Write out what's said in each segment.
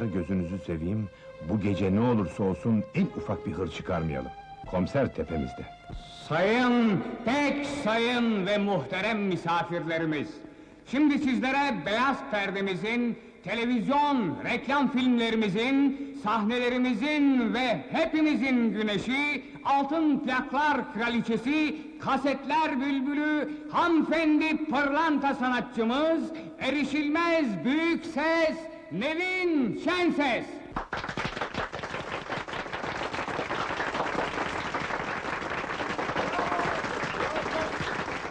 Beyler gözünüzü seveyim, bu gece ne olursa olsun en ufak bir hır çıkarmayalım. Komiser tepemizde. Sayın, pek sayın ve muhterem misafirlerimiz. Şimdi sizlere beyaz perdemizin, televizyon, reklam filmlerimizin, sahnelerimizin ve hepimizin güneşi, altın plaklar kraliçesi, kasetler bülbülü, hanımefendi pırlanta sanatçımız, erişilmez büyük ses, Nevin Şenses.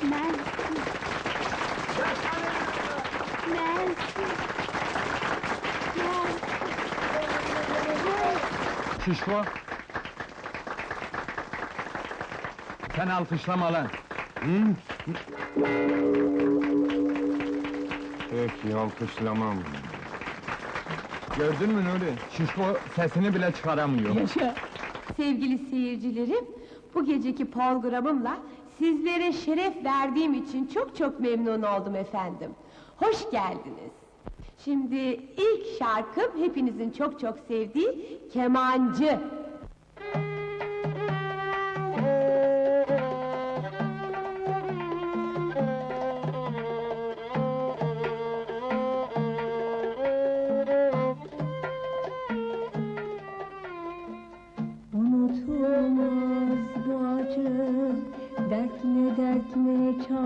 Merci. Merci. Şişko! Sen alkışlama lan! Peki, alkışlamam. Gördün mü Nuri? Şişko sesini bile çıkaramıyor. Sevgili seyircilerim, bu geceki programımla sizlere şeref verdiğim için çok çok memnun oldum efendim. Hoş geldiniz. Şimdi ilk şarkım hepinizin çok çok sevdiği Kemancı.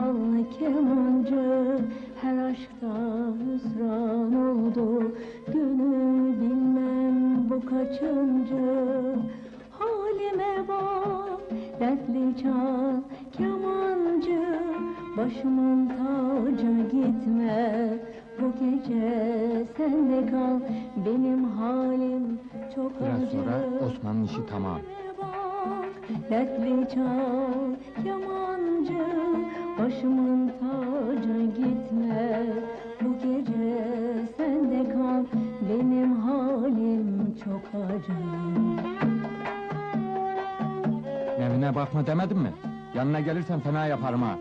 Çal kemancı Her aşkta hüsran oldu. Gönül bilmem bu kaçıncı. Halime bak dertli çal kemancı. Başımın tacı gitme Bu gece sende kal. Benim halim çok Biraz acı. sonra Osman'ın işi tamam. dertli çal kemancı Başımın tacı gitme Bu gece sende kal Benim halim çok acı Evine bakma demedim mi? Yanına gelirsen fena yaparım ha.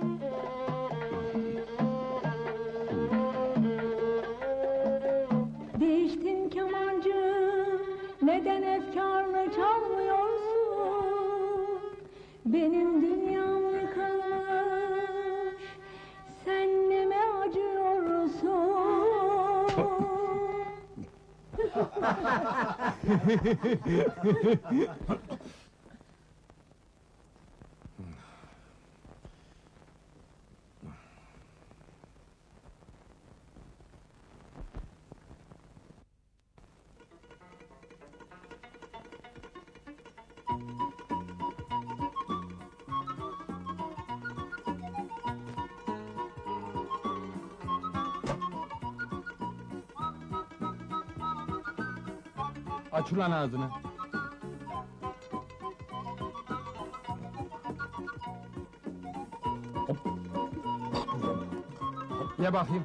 Değiştin kemancı Neden efkarlı çalmıyorsun Benim dünyam yıkılmış Sen ne mi acıyorsun Aç ulan ağzını. Ye bakayım.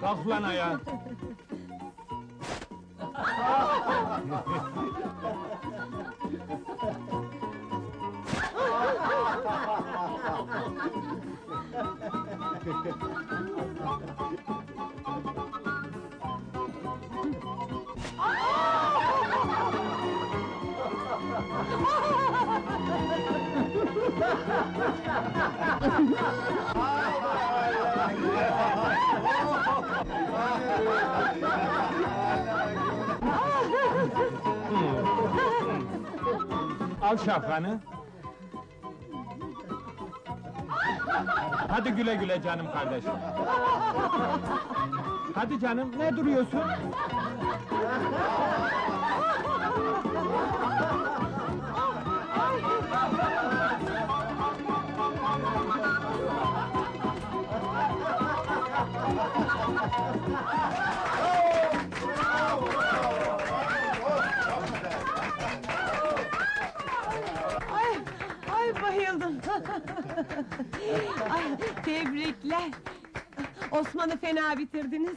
Kalk lan ayağa. Ah! Al şapkanı. Hadi güle güle canım kardeşim. Hadi canım, ne duruyorsun? Ay, ay bayıldım. ay, tebrikler. Osman'ı fena bitirdiniz.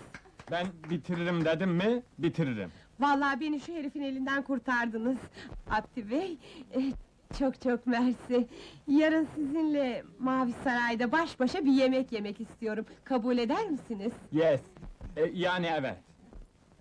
Ben bitiririm dedim mi, bitiririm. Vallahi beni şu herifin elinden kurtardınız. Abdi Bey, eh, çok çok mersi. Yarın sizinle Mavi Saray'da baş başa bir yemek yemek istiyorum. Kabul eder misiniz? Yes, E, yani evet.